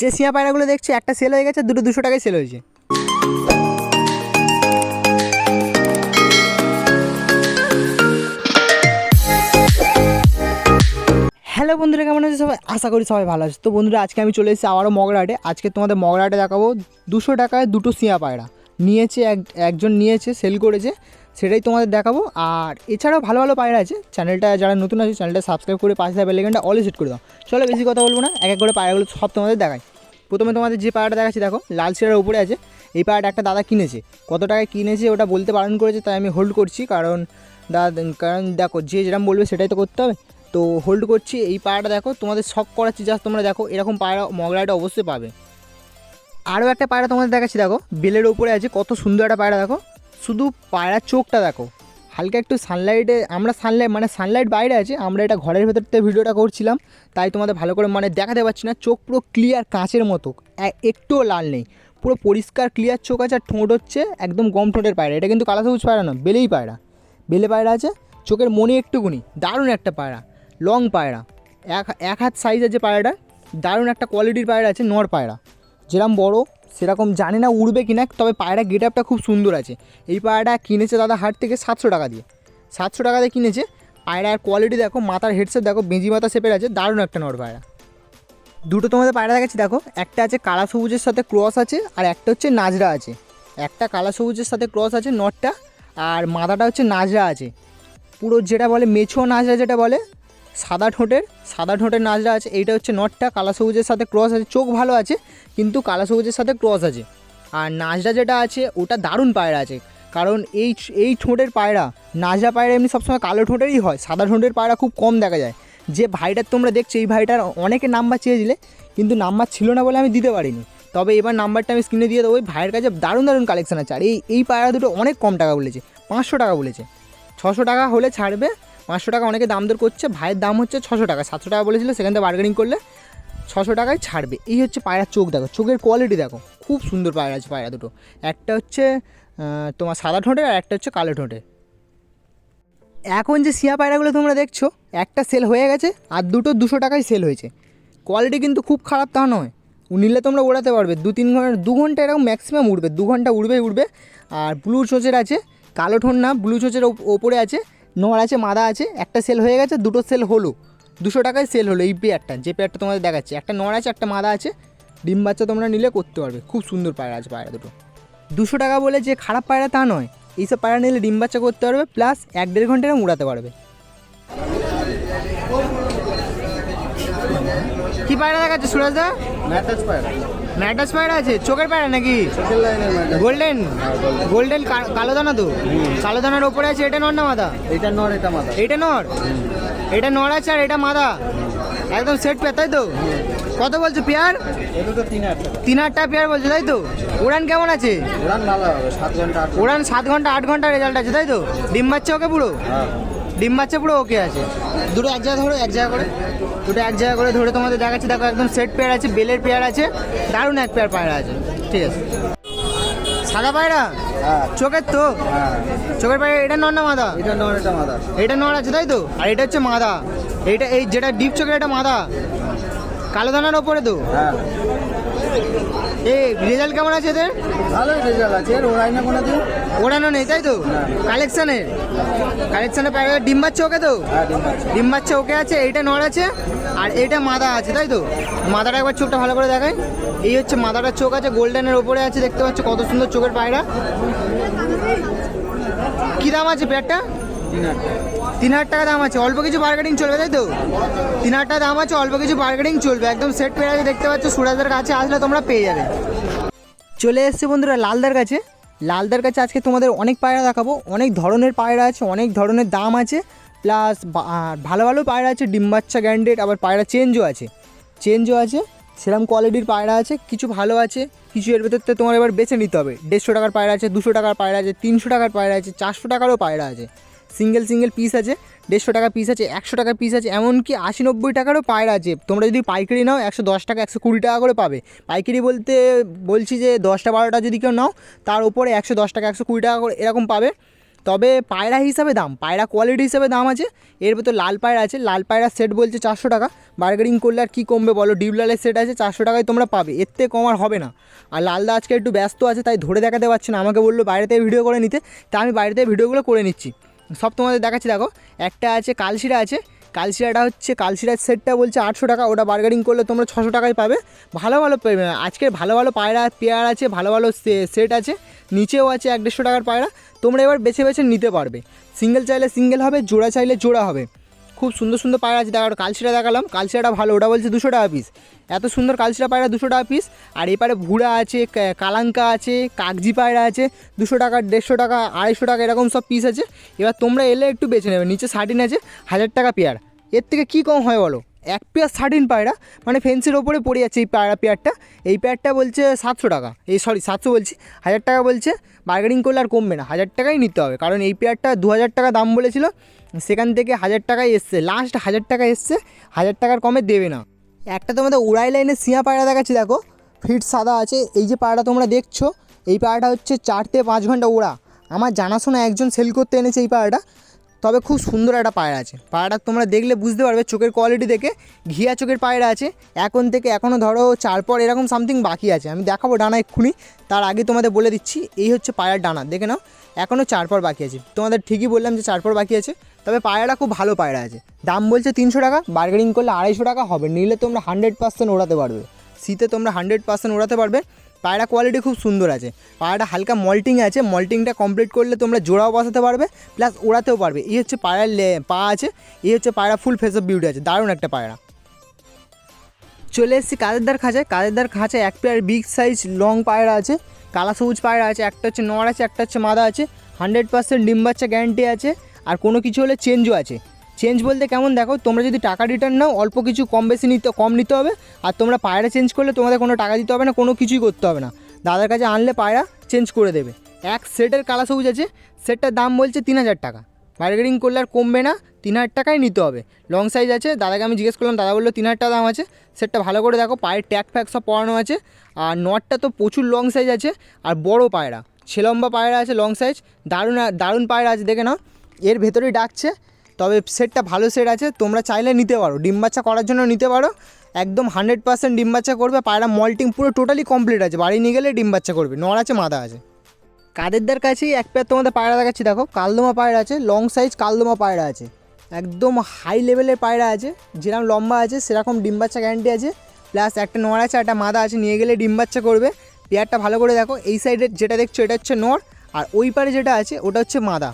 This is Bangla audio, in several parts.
যে সিয়া পায়রাগুলো দেখছি, একটা সেল হয়ে গেছে, দুটো দুশো টাকায় সেল হয়েছে। হ্যালো বন্ধুরা, কেমন আছে সবাই? আশা করি সবাই ভালো আছে। তো বন্ধুরা, আজকে আমি চলে এসেছি আবারও মগরাটে। আজকে তোমাদের মগরাটে দেখাবো দুশো টাকায় দুটো সিয়া পায়রা। নিয়েছে এক, একজন নিয়েছে সেল করেছে। সেটাই তোমাদের দেখাবো। আর এছাড়াও ভালো ভালো পায়রা আছে। চ্যানেলটা যারা নতুন আছে, চ্যানেলটা সাবস্ক্রাইব করে পাশে থাকা বেলেগেনটা অল সেট করে দাও। চলো বেশি কথা বলব না, এক এক করে পায়রাগুলো সব তোমাদের দেখাই। প্রথমে তোমাদের যে পায়রাটা দেখাচ্ছি, দেখো, লাল শিরার উপরে আছে। এই পায়রাটা একটা দাদা কিনেছে। কত টাকায় কিনেছে ওটা বলতে বারণ করেছে, তাই আমি হোল্ড করছি। কারণ দাদা, কারণ দেখো, যে যেরকম বলবে সেটাই তো করতে হবে। তো হোল্ড করছি। এই পায়রাটা দেখো, তোমাদের শখ করাচ্ছি। জাস্ট তোমরা দেখো, এরকম পায়রা মগলাটা অবশ্যই পাবে। আরও একটা পায়রা তোমাদের দেখাচ্ছি, দেখো, বেলের উপরে আছে। কত সুন্দর একটা পায়রা, দেখো। শুধু পায়রার চোখটা দেখো। হালকা একটু সানলাইটে আমরা সানলাইট মানে সানলাইট বাইরে আছে, আমরা এটা ঘরের ভেতর থেকে ভিডিওটা করছিলাম, তাই তোমাদের ভালো করে মানে দেখাতে পারছি না, চোখ পুরো ক্লিয়ার কাঁচের মতো একটুও লাল নেই। পুরো পরিষ্কার ক্লিয়ার চোখ আছে, আর ঠোঁট হচ্ছে একদম গম ঠোঁটের পায়রা। এটা কিন্তু কালা সবুজ পায়রা না বেলেই পায়রা। বেলে পায়রা আছে, চোখের মনে একটুকুনি, দারুণ একটা পায়রা লং পায়রা। এক এক হাত সাইজ আছে পায়রাটা, দারুণ একটা কোয়ালিটির পায়রা আছে, নর পায়রা। যেরকম বড় সেরকম জানি না উড়বে কিনা তবে পায়রা গেট আপটা খুব সুন্দর আছে। এই পায়রাটা কিনেছে দাদা হাট থেকে সাতশো টাকা দিয়ে। সাতশো টাকা দিয়ে কিনেছে। পায়রার কোয়ালিটি দেখো, মাথার হেডসেট দেখো, বেঁজি মাথা শেপের আছে, দারুণ একটা নর পায়রা। দুটো তোমাদের পায়রা দেখাচ্ছি, দেখো। একটা আছে কালা সবুজের সাথে ক্রস আছে, আর একটা হচ্ছে নাজরা আছে। একটা কালা সবুজের সাথে ক্রস আছে নটটা, আর মাথাটা হচ্ছে নাজরা আছে। পুরো যেটা বলে, মেছো নাজরা যেটা বলে সাদা ঠোঁটের সাদা ঠোঁটের নাজরা আছে, এইটা হচ্ছে নটটা, কালা সবুজের সাথে ক্রস আছে, চোখ ভালো আছে, কিন্তু কালা সবুজের সাথে ক্রস আছে। আর নাজরা যেটা আছে, ওটা দারুণ পায়রা আছে, কারণ এই এই ঠোঁটের পায়রা নাজরা পায়রা এমনি সবসময় কালো ঠোঁটেরই হয়, সাদা ঠোঁটের পায়রা খুব কম দেখা যায়। যে ভাইটার তোমরা দেখছ, এই ভাইটার অনেকে নাম্বার চেয়েছিলে, কিন্তু নাম্বার ছিল না বলে আমি দিতে পারিনি। তবে এবার নাম্বারটা আমি স্ক্রিনে দিয়ে দেবো, ওই ভাইয়ের কাছে দারুণ দারুণ কালেকশন আছে, আর এই এই পায়রা দুটো অনেক কম টাকা বলেছে, পাঁচশো টাকা বলেছে। ছশো টাকা হলে ছাড়বে পাঁচশো টাকা অনেকে দাম দর করছে, ভাইয়ের দাম হচ্ছে ছশো টাকা, সাতশো টাকা বলেছিল, সেখান থেকে বার্গেনিং করলে ছশো টাকায় ছাড়বে। এই হচ্ছে পায়রার চোখ, দেখো, চোখের কোয়ালিটি দেখো, খুব সুন্দর পায়রা আছে পায়রা দুটো। একটা হচ্ছে তোমার সাদা ঠোঁটে আর একটা হচ্ছে কালো ঠোঁটের এখন যে সিয়া পায়রাগুলো তোমরা দেখছ, একটা সেল হয়ে গেছে, আর দুটো দুশো টাকায় সেল হয়েছে। কোয়ালিটি কিন্তু খুব খারাপ তা নয়। নিলে তোমরা ওড়াতে পারবে, দু তিন ঘণ্টা দু ঘণ্টা এরকম ম্যাক্সিমাম উঠবে দু ঘণ্টা উড়বেই উঠবে আর ব্লু চোচের আছে, কালো ঠোঁট না ব্লু চোচের ওপ- ওপরে আছে নড় আছে, মাদা আছে, একটা সেল হয়ে গেছে, দুটো সেল হলো। দুশো টাকায় সেল হলো এই পেয়ারটা যে পেয়ারটা তোমাদের দেখাচ্ছে। একটা নড় আছে, একটা মাদা আছে, ডিম বাচ্চা তোমরা নিলে করতে পারবে, খুব সুন্দর পায়রা আছে পায়রা দুটো। দুশো টাকা বলে যে খারাপ পায়রা তা নয়, এইসব পায়রা নিলে ডিম বাচ্চা করতে পারবে প্লাস এক দেড় ঘণ্টা এরকম উড়াতে পারবে। কি পায়রা দেখাচ্ছে, সুরাজ দা? পায়রা। ম্যাটাস পায়রা আছে চোখের পায়রা নাকি? লাইনের ম্যাটাচ গোল্ডেন গোল্ডেন কালো দানা তো? কালো দানার ওপরে আছে এটা নর না মাদা? এটা নর এটা মাথা এইটা নর? এটা নর আছে আর এটা মাদা? একদম সেট পেয়ার তাই তো? কত বলছো পেয়ার? তিন হাজার টাকা। টাকা পেয়ার বলছো তাই তো? উড়ান কেমন আছে? উড়ান ভালো হবে সাত ঘণ্টা আট ঘণ্টা। উড়ান সাত ঘণ্টা আট ঘণ্টা রেজাল্ট আছে তাই তো? ডিম বাচ্চা ওকে পুরো? হ্যাঁ। ডিম বাচ্চা পুরো ওকে আছে। দুটো এক জায়গা ধরো এক জায়গা করে। দুটো এক জায়গা করে ধরে তোমাদের দেখাচ্ছি। দেখো একদম সেট পেয়ার আছে বেলের পেয়ার আছে দারুণ এক পেয়ার পায়রা আছে। ঠিক আছে। সাদা পায়রা? হ্যাঁ। চোখের তো হ্যাঁ। চোখের পায়রা এটা নর না মাদা? এটা নর এটা মাথা এটা নর আছে তাই তো? আর এটা হচ্ছে মাদা। এইটা এই যেটা ডিপ চোখের এটা মাদা। কালো দানার ওপরে তো? হ্যাঁ। এই রেজাল্ট কেমন আছে এদের? ভালোই রেজাল্ট আছে এর ওড়াই না কোনো দিন ওড়ানো নেই তাই তো? কালেকশানের? কালেকশানের পায়রা ডিম বাচ্চা ওকে তো? হ্যাঁ ডিম বাচ্চা ওকে আছে এইটা নর আছে আর এইটা মাদা আছে তাই তো? মাদাটা একবার চোখটা ভালো করে দেখাই। এই হচ্ছে মাদাটার চোখ আছে গোল্ডেনের ওপরে আছে দেখতে পাচ্ছ কত সুন্দর চোখের পায়রা। কি দাম আছে পেয়ারটা? তিন হাজার টাকা দাম আছে, অল্প কিছু বার্গেটিং চলবে, তাই তো? তিন হাজার টাকা দাম আছে, অল্প কিছু বার্গেটিং চলবে, একদম সেট পেয়ে আছে দেখতে পাচ্ছ সুরাজের কাছে আসলে তোমরা পেয়ে যাবে। চলে এসছে বন্ধুরা লালদার কাছে। লালদার কাছে আজকে তোমাদের অনেক পায়রা দেখাবো, অনেক ধরনের পায়রা আছে, অনেক ধরনের দাম আছে প্লাস ভালো ভালো পায়রা আছে, ডিম বাচ্চা গ্যান্ডেড আবার পায়রা চেঞ্জও আছে। চেঞ্জও আছে সেরকম কোয়ালিটির পায়রা আছে, কিছু ভালো আছে, কিছু এর ভেতর তোমার এবার বেছে নিতে হবে। দেড়শো টাকার পায়রা আছে, দুশো টাকার পায়রা আছে, তিনশো টাকার পায়রা আছে, চারশো টাকারও পায়রা আছে। সিঙ্গেল সিঙ্গেল পিস আছে, দেড়শো টাকা পিস আছে, একশো টাকা পিস আছে, এমনকি আশি নব্বই টাকারও পায়রা আছে তোমরা যদি পাইকারি নাও, একশো দশ টাকা, একশো কুড়ি টাকা করে পাবে। পাইকারি বলতে বলছি যে দশটা বারোটা যদি কেউ নাও, তার উপরে একশো দশ টাকা, একশো কুড়ি টাকা করে এরকম পাবে। তবে পায়রা হিসাবে দাম, পায়রা কোয়ালিটি হিসাবে দাম আছে। এর ভেতর লাল পায়রা আছে, লাল পায়রা সেট বলছে চারশো টাকা। বার্গেনিং করলে আর কী কমবে বলো? ডিউলালের সেট আছে, চারশো টাকায় তোমরা পাবে। এর থেকে কম আর হবে না। আর লালদা আজকে একটু ব্যস্ত আছে, তাই ধরে দেখাতে পারছে না। আমাকে বলল বাইরে থেকে ভিডিও করে নিতে। তাই আমি বাইরে থেকে ভিডিওগুলো করে নিচ্ছি। সব তোমাদের দেখাচ্ছি, দেখো। একটা আছে কালশিরা আছে। কালশিরাটা হচ্ছে, কালশিরার সেটটা বলছে আটশো টাকা, ওটা বার্গেনিং করলে তোমরা ছশো টাকায় পাবে। ভালো ভালো আজকের ভালো ভালো পায়রা পেয়ার আছে, ভালো ভালো সেট আছে। নিচেও আছে এক দেড়শো টাকার পায়রা। তোমরা এবার বেছে বেছে নিতে পারবে। সিঙ্গেল চাইলে সিঙ্গেল হবে, জোড়া চাইলে জোড়া হবে। খুব সুন্দর সুন্দর পায়রা আছে। দেখার কালশিরা দেখালাম। কালশিরাটা ভালো, ওটা বলছে দুশো টাকা পিস এত সুন্দর কালশিরা পায়রা দুশো টাকা পিস আর এপারে ভুড়া আছে কালাঙ্কা আছে কাগজি পায়রা আছে, দুশো টাকা, দেড়শো টাকা, আড়াইশো টাকা, এরকম সব পিস আছে। এবার তোমরা এলে একটু বেছে নেবে। নিচে সার্টিন আছে, হাজার টাকা পেয়ার এর থেকে কী কম হয় বলো? এক পেয়ার শার্টিন পায়রা মানে ফেন্সির ওপরে পড়ে যাচ্ছে এই পায়রা পেয়ারটা। এই পেয়ারটা বলছে সাতশো টাকা। এই সরি সাতশো বলছি। হাজার টাকা বলছে বার্গেনিং করলে আর কমবে না। হাজার টাকাই নিতে হবে। কারণ এই পেয়ারটা দু হাজার টাকা দাম বলেছিল, সেখান থেকে হাজার টাকায় এসছে। লাস্ট হাজার টাকা এসছে, হাজার টাকার কমে দেবে না। একটা তোমাদের উড়াই লাইনে সিয়া পায়রা দেখাচ্ছি, দেখো। ফিট সাদা আছে। এই যে পায়রাটা তোমরা দেখছ, এই পায়রাটা হচ্ছে চার থেকে পাঁচ ঘণ্টা ওড়া আমার জানাশোনা একজন সেল করতে এনেছে এই পায়রাটা। তবে খুব সুন্দর একটা পায়রা আছে। পায়রাটা তোমরা দেখলে বুঝতে পারবে, চোখের কোয়ালিটি দেখে ঘিয়া চোখের পায়রা আছে। এখন থেকে এখনও ধরো চার পর এরকম সামথিং বাকি আছে। আমি দেখাবো ডানা এক্ষুনি, তার আগে তোমাদের বলে দিচ্ছি, এই হচ্ছে পায়রার ডানা, দেখে নাও এখনও চার পর বাকি আছে। তোমাদের ঠিকই বললাম যে চার পর বাকি আছে, তবে পায়রাটা খুব ভালো পায়রা আছে। দাম বলছে তিনশো টাকা বার্গেনিং করলে আড়াইশো টাকা হবে, নিলে তোমরা হান্ড্রেড পার্সেন্ট ওড়াতে পারবে। শীতে তোমরা হান্ড্রেড পার্সেন্ট ওড়াতে পারবে। পায়রা কোয়ালিটি খুব সুন্দর আছে। পায়রাটা হালকা মল্টিং আছে মল্টিংটা কমপ্লিট করলে তোমরা জোড়াও বসাতে পারবে প্লাস ওড়াতেও পারবে। এই হচ্ছে পায়রার পা আছে, এই হচ্ছে পায়রা ফুল ফেস অফ বিউটি আছে, দারুণ একটা পায়রা। চলে এসেছি কাদেরদার খাঁচায়। কাদেরদার খাঁচায় এক পেয়ার বিগ সাইজ লং পায়রা আছে, কালা সবুজ পায়রা আছে, একটা হচ্ছে নড় আছে, একটা হচ্ছে মাদা আছে হান্ড্রেড পার্সেন্ট ডিম বাচ্চা গ্যারান্টি আছে, আর কোনো কিছু হলে চেঞ্জও আছে। চেঞ্জ বলতে কেমন দেখো, তোমরা যদি টাকা রিটার্ন নাও, অল্প কিছু কম বেশি নিতে, কম নিতে হবে। আর তোমরা পায়রা চেঞ্জ করলে তোমাদের কোনো টাকা দিতে হবে না, কোনো কিছুই করতে হবে না। দাদার কাছে আনলে পায়রা চেঞ্জ করে দেবে। এক সেটের কালা সবুজ আছে সেটটার দাম বলছে তিন হাজার টাকা। বার্গেনিং করলে আর কমবে না, তিন হাজার টাকাই নিতে হবে। লং সাইজ আছে, দাদাকে আমি জিজ্ঞেস করলাম, দাদা বলল তিন হাজার টাকা দাম আছে। সেটটা ভালো করে দেখো, পায়ের ট্যাগ ফ্যাক সব পরানো আছে। আর নটটা তো প্রচুর লং সাইজ আছে, আর বড় পায়রা। ছেলম্বা পায়রা আছে লং সাইজ দারুণ দারুণ পায়রা আছে, দেখে নাও। এর ভেতরেই ডাকছে তবে সেটটা ভালো সেট আছে, তোমরা চাইলে নিতে পারো। ডিম বাচ্চা করার জন্য নিতে পারো। একদম হান্ড্রেড পার্সেন্ট ডিম বাচ্চা করবে, পায়রা মল্টিং পুরো টোটালি কমপ্লিট আছে। বাড়ি নিয়ে গেলে ডিম বাচ্চা করবে নড় আছে, মাদা আছে। কাদেরদার কাছেই এক পেয়ার তোমাদের পায়রা দেখাচ্ছি, দেখো, কালদমা পায়রা আছে লং সাইজ কালদমা পায়রা আছে। একদম হাই লেভেলের পায়রা আছে, যেরকম লম্বা আছে, সেরকম ডিম বাচ্চা গ্যারান্টি আছে। প্লাস একটা নড় আছে, একটা মাদা আছে, নিয়ে গেলে ডিম বাচ্চা করবে। পেয়ারটা ভালো করে দেখো, এই সাইডের যেটা দেখছ, এটা হচ্ছে নড় আর ওই পারে যেটা আছে, ওটা হচ্ছে মাদা।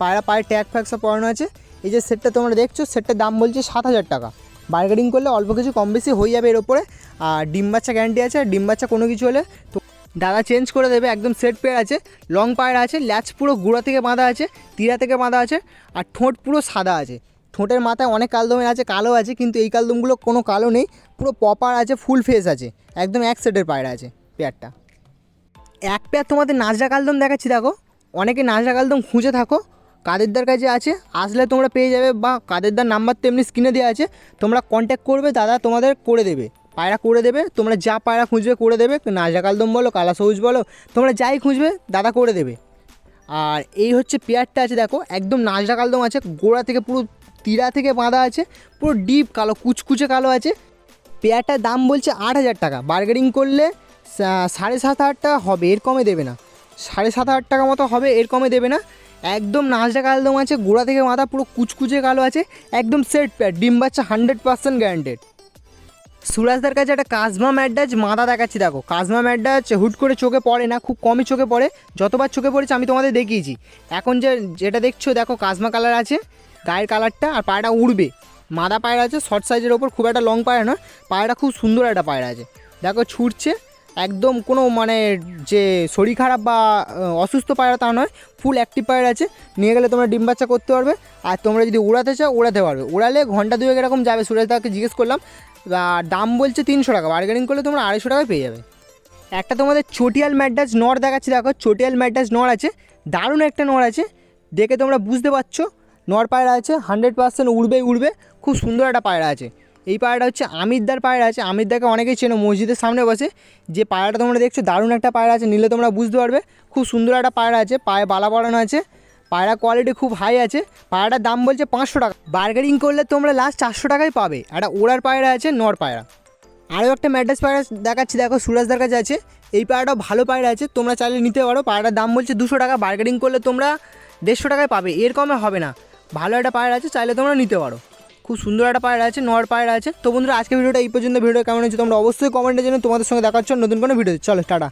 পায়রা পায়ে ট্যাগ ফ্যাগ সব পরানো আছে। এই যে সেটটা তোমরা দেখছ, সেটটার দাম বলছে সাত হাজার টাকা। বার্গেনিং করলে অল্প কিছু কম বেশি হয়ে যাবে এর ওপরে। আর ডিম বাচ্চা গ্যারান্টি আছে, আর ডিম বাচ্চা কোনো কিছু হলে তো দাদা চেঞ্জ করে দেবে, একদম সেট পেয়ার আছে। লং পায়রা আছে ল্যাচ পুরো গুঁড়া থেকে বাঁধা আছে, তীরা থেকে বাঁধা আছে, আর ঠোঁট পুরো সাদা আছে। ঠোঁটের মাথায় অনেক কালদমে আছে, কালো আছে, কিন্তু এই কালদমগুলো কোনো কালো নেই। পুরো পপার আছে ফুল ফেস আছে। একদম এক সেটের পায়রা আছে পেয়ারটা এক পেয়ার তোমাদের নাজরা কালদম দেখাচ্ছি, দেখো। অনেকে নাজরা কালদম খুঁজে থাকো। কাদেরদার কাছে আছে, আসলে তোমরা পেয়ে যাবে বা কাদেরদার নাম্বার তো এমনি স্ক্রিনে দেওয়া আছে। তোমরা কন্ট্যাক্ট করবে, দাদা তোমাদের করে দেবে। পায়রা করে দেবে, তোমরা যা পায়রা খুঁজবে করে দেবে। নাজরা কালদম বলো, কালা সবুজ বলো, তোমরা যাই খুঁজবে, দাদা করে দেবে। আর এই হচ্ছে পেয়ারটা আছে, দেখো, একদম নাজরা কালদম আছে, গোড়া থেকে পুরো তীরা থেকে বাঁধা আছে, পুরো ডিপ কালো, কুচকুচে কালো আছে। পেয়ারটার দাম বলছে আট হাজার টাকা। বার্গেনিং করলে সাড়ে সাত হাজার টাকা হবে, এর কমে দেবে না। সাড়ে সাত হাজার টাকা মতো হবে, এর কমে দেবে না। একদম নাচটা কালদম আছে, গোড়া থেকে মাথা পুরো কুচকুচে কালো আছে, একদম সেট প্যাড ডিম বাচ্চা হান্ড্রেড পার্সেন্ট গ্যারান্টেড সুরাজদার কাছে একটা কাজমা ম্যাডাজ মাদা দেখাচ্ছি, দেখো। কাজমা ম্যাডাজ হুট করে চোখে পড়ে না, খুব কমই চোখে পড়ে, যতবার চোখে পড়েছে আমি তোমাদের দেখিয়েছি। এখন যে, যেটা দেখছ, দেখো কাজমা কালার আছে, গায়ের কালারটা আর পায়রা উড়বে। মাদা পায়রা আছে শর্ট সাইজের ওপর খুব একটা লং পায়রা নয় পায়রা খুব সুন্দর একটা পায়রা আছে। দেখো ছুটছে একদম কোনো মানে যে শরীর খারাপ বা অসুস্থ পায়রা তা নয় ফুল অ্যাক্টিভ পায়রা আছে। নিয়ে গেলে তোমরা ডিম বাচ্চা করতে পারবে। আর তোমরা যদি উড়াতে চাও, উড়াতে পারবে। উড়ালে ঘণ্টা দুয়েক এরকম যাবে সুরেশদাকে জিজ্ঞেস করলাম। আর দাম বলছে তিনশো টাকা। বার্গেনিং করলে তোমরা আড়াইশো টাকায় পেয়ে যাবে। একটা তোমাদের চটিয়াল ম্যাডাজ নড় দেখাচ্ছি, দেখো। চটিয়াল ম্যাডাজ নড় আছে। দারুণ একটা নড় আছে। দেখে তোমরা বুঝতে পারছ নড় পায়রা আছে হান্ড্রেড পার্সেন্ট উড়বে উড়বে। খুব সুন্দর একটা পায়রা আছে। এই পায়রাটা হচ্ছে আমিরদার পায়রা আছে। আমিরদাকে অনেকেই চেনো, মসজিদের সামনে বসে। যে পায়রাটা তোমরা দেখছ, দারুণ একটা পায়রা আছে, নিলে তোমরা বুঝতে পারবে। খুব সুন্দর একটা পায়রা আছে, পায়ে বালা পড়ানো আছে। পায়রা কোয়ালিটি খুব হাই আছে। পায়রাটার দাম বলছে পাঁচশো টাকা। বার্গেনিং করলে তোমরা লাস্ট চারশো টাকায় পাবে। একটা ওড়ার পায়রা আছে, নর পায়রা। আরও একটা ম্যাড্রাস পায়রা দেখাচ্ছি, দেখো, সুরাজদার কাছে আছে। এই পায়রাটাও ভালো পায়রা আছে, তোমরা চাইলে নিতে পারো। পায়রাটার দাম বলছে দুশো টাকা। বার্গেনিং করলে তোমরা দেড়শো টাকায় পাবে। এর কমে হবে না। ভালো একটা পায়রা আছে, চাইলে তোমরা নিতে পারো। খুব সুন্দর একটা পায়রা আছে, নর পায়রা আছে। তো বন্ধুরা আজকে ভিডিওটা এই পর্যন্ত। ভিডিও কেমন হয়েছে তোমরা অবশ্যই কমেন্টে জন্য তোমাদের সঙ্গে দেখাচ্ছ নতুন কোনো ভিডিও চলো, টাটা।